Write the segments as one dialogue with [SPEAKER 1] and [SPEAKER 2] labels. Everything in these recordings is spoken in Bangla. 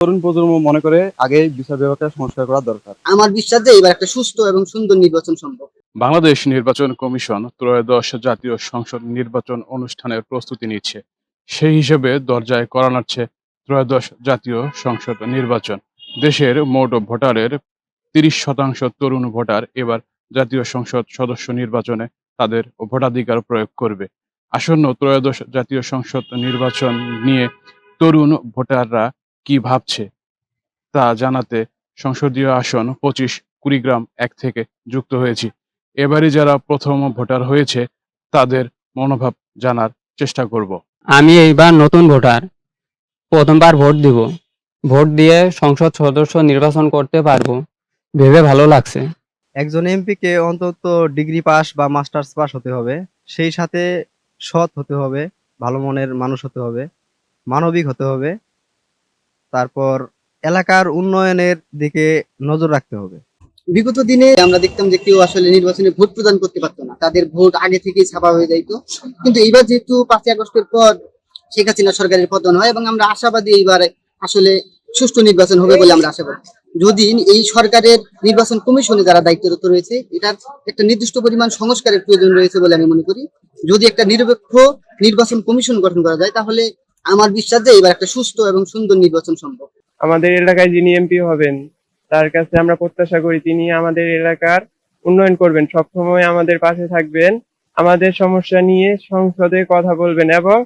[SPEAKER 1] তরুণ প্রজন্ম মনে করে আগে বিচার বিভাগটা সংস্কার করা দরকার।
[SPEAKER 2] আমার বিশ্বাস যে এবার একটা সুস্থ এবং সুন্দর নির্বাচন সম্ভব।
[SPEAKER 3] বাংলাদেশ নির্বাচন কমিশন ত্রয়োদশ জাতীয় সংসদ নির্বাচন অনুষ্ঠানের প্রস্তুতি নিচ্ছে। সেই হিসেবে দরজায় করা নাড়ছে ত্রয়োদশ জাতীয় সংসদ নির্বাচন। দেশের মোট ভোটারের তিরিশ শতাংশ তরুণ ভোটার এবার জাতীয় সংসদ সদস্য নির্বাচনে তাদের ভোটাধিকার প্রয়োগ করবে। আসন্ন ত্রয়োদশ জাতীয় সংসদ নির্বাচন নিয়ে তরুণ ভোটাররা কি ভাবছে? তা জানাতে সংসদীয় আসন পঁচিশ কুড়িগ্রাম এক থেকে যুক্ত হয়েছি। এবারে যারা প্রথম ভোটার হয়েছে তাদের মনোভাব জানার চেষ্টা করব।
[SPEAKER 4] আমি এইবার নতুন ভোটার। প্রথমবার ভোট দিব। ভোট দিয়ে সংসদ সদস্য নির্বাচন করতে পারব। ভেবে ভালো লাগছে।
[SPEAKER 5] একজন এমপিকে অন্তত ডিগ্রি পাস বা মাস্টার্স পাস হতে হবে। সেই সাথে সৎ হতে হবে ভালো মনের মানুষ হতে হবে মানবিক হতে হবে। তারপর এলাকার উন্নয়নের দিকে নজর রাখতে হবে।
[SPEAKER 2] বিগত দিনে আমরা দেখতাম যে কেউ আসলে নির্বাচনে ভোট প্রদান করতে পারতো না। তাদের ভোট আগে থেকেই ছাপা হয়ে যাইতো। কিন্তু এইবার যেহেতু পাঁচই আগস্টের পর শেখ হাসিনা সরকারের পতন হয় এবং আমরা আশাবাদী এইবার আসলে সুষ্ঠু নির্বাচন হবে বলে আমরা আশাবাদী। যদি এই সরকারের নির্বাচন কমিশনে যারা দায়িত্বরত রয়েছে, এটার একটা নির্দিষ্ট পরিমাণ সংস্কারের প্রয়োজন রয়েছে বলে আমি মনে করি। যদি একটা নিরপেক্ষ নির্বাচন কমিশন গঠন করা যায়, তাহলে আমার বিশ্বাস যে এবার একটা সুস্থ এবং সুন্দর নির্বাচন সম্ভব।
[SPEAKER 6] আমাদের এলাকায় যিনি এমপি হবেন তার কাছে আমরা প্রত্যাশা করি তিনি আমাদের এলাকার উন্নয়ন করবেন সবসময় আমাদের পাশে থাকবেন আমাদের সমস্যা নিয়ে সংসদে কথা বলবেন এবং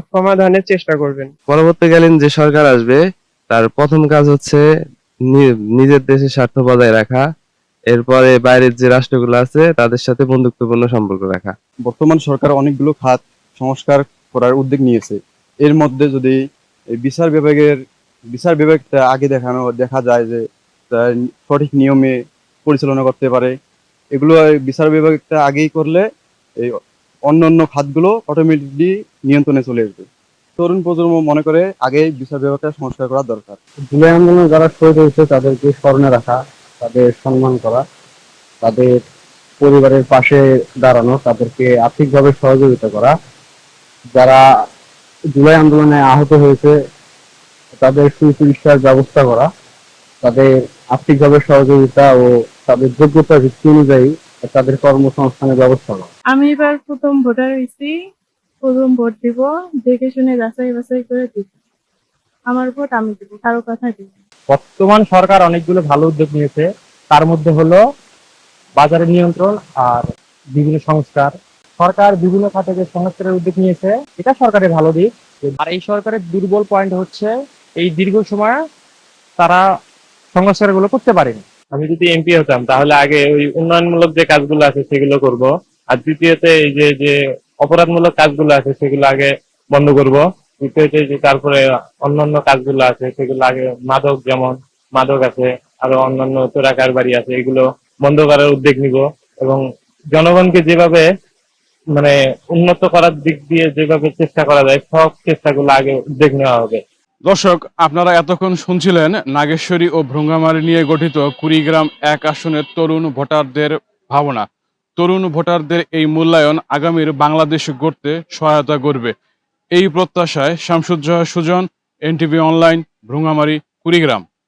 [SPEAKER 6] সমাধানের চেষ্টা করবেন।
[SPEAKER 7] পরবর্তীকালীন যে সরকার আসবে তার প্রথম কাজ হচ্ছে নি- নিজের দেশের স্বার্থ বজায় রাখা এরপরে বাইরের যে রাষ্ট্রগুলো আছে তাদের সাথে বন্ধুত্বপূর্ণ সম্পর্ক রাখা।
[SPEAKER 1] বর্তমান সরকার অনেকগুলো খাত সংস্কার করার উদ্যোগ নিয়েছে। এর মধ্যে যদি বিচার বিভাগের, বিচার বিভাগটা আগে দেখানো, দেখা যায় যে সঠিক নিয়মে পরিচালনা করতে পারে। এগুলো বিচার বিভাগটা আগেই করলে এই অন্য অন্য খাতগুলো অটোমেটিকলি নিয়ন্ত্রণে চলে আসবে। তরুণ প্রজন্ম মনে করে আগে বিচার বিভাগটা সংস্কার করা দরকার।
[SPEAKER 8] জুলাই আন্দোলনে যারা শহীদ হয়েছে, তাদেরকে স্মরণে রাখা, তাদের সম্মান করা, তাদের পরিবারের পাশে দাঁড়ানো, তাদেরকে আর্থিকভাবে সহযোগিতা করা। যারা জুলাই আন্দোলনে আহত হয়েছে তাদের সুচিকিৎসার ব্যবস্থা করা তাদের আর্থিকভাবে সহযোগিতা ও তাদের যোগ্যতা ভিত্তি অনুযায়ী তাদের কর্মসংস্থানের ব্যবস্থা করা।
[SPEAKER 9] আমি এবার প্রথম ভোটার হয়েছি প্রথম ভোট দিব দেখে শুনে যাচাই বাছাই করে দিব। আমার ভোট আমি দিব কারও কথা দিব
[SPEAKER 8] বর্তমান সরকার অনেকগুলো ভালো উদ্যোগ নিয়েছে তার মধ্যে হলো বাজারের নিয়ন্ত্রণ আর বিভিন্ন সংস্কার। সরকার বিভিন্ন খাতে যে সংস্কারের উদ্যোগ নিয়েছে, এটা সরকারের ভালো দিক। আর এই সরকারের দুর্বল পয়েন্ট হচ্ছে, এই দীর্ঘ সময় তারা সংস্কারগুলো করতে পারেনি।
[SPEAKER 6] আমি যদি এমপি হতাম, তাহলে আগে ওই উন্নয়নমূলক যে কাজগুলো আছে সেগুলো করব। আর দ্বিতীয়তে এই যে যে অপরাধমূলক কাজগুলো আছে সেগুলো আগে বন্ধ করব। তৃতীয়তে যে তারপরে অন্যান্য কাজগুলো আছে সেগুলো আগে মাদক যেমন, মাদক আছে, আরও অন্যান্য চোরাকার বাড়ি আছে, এগুলো বন্ধ করার উদ্যোগ নিব। এবং জনগণকে যেভাবে মানে উন্নত করার দিক দিয়ে যেভাবে চেষ্টা করা যায়, সব চেষ্টাগুলো আগে উদ্যোগ নেওয়া হবে।
[SPEAKER 3] দর্শক, আপনারা এতক্ষণ শুনছিলেন নাগেশ্বরী ও ভ্রঙ্গামারি নিয়ে গঠিত কুড়িগ্রাম এক আসনের তরুণ ভোটারদের ভাবনা। তরুণ ভোটারদের এই মূল্যায়ন আগামীর বাংলাদেশ গড়তে সহায়তা করবে। এই প্রত্যাশায় শামসুজ্জাহ সুজন, এনটিভি অনলাইন, ভ্রঙ্গামারি, কুড়িগ্রাম।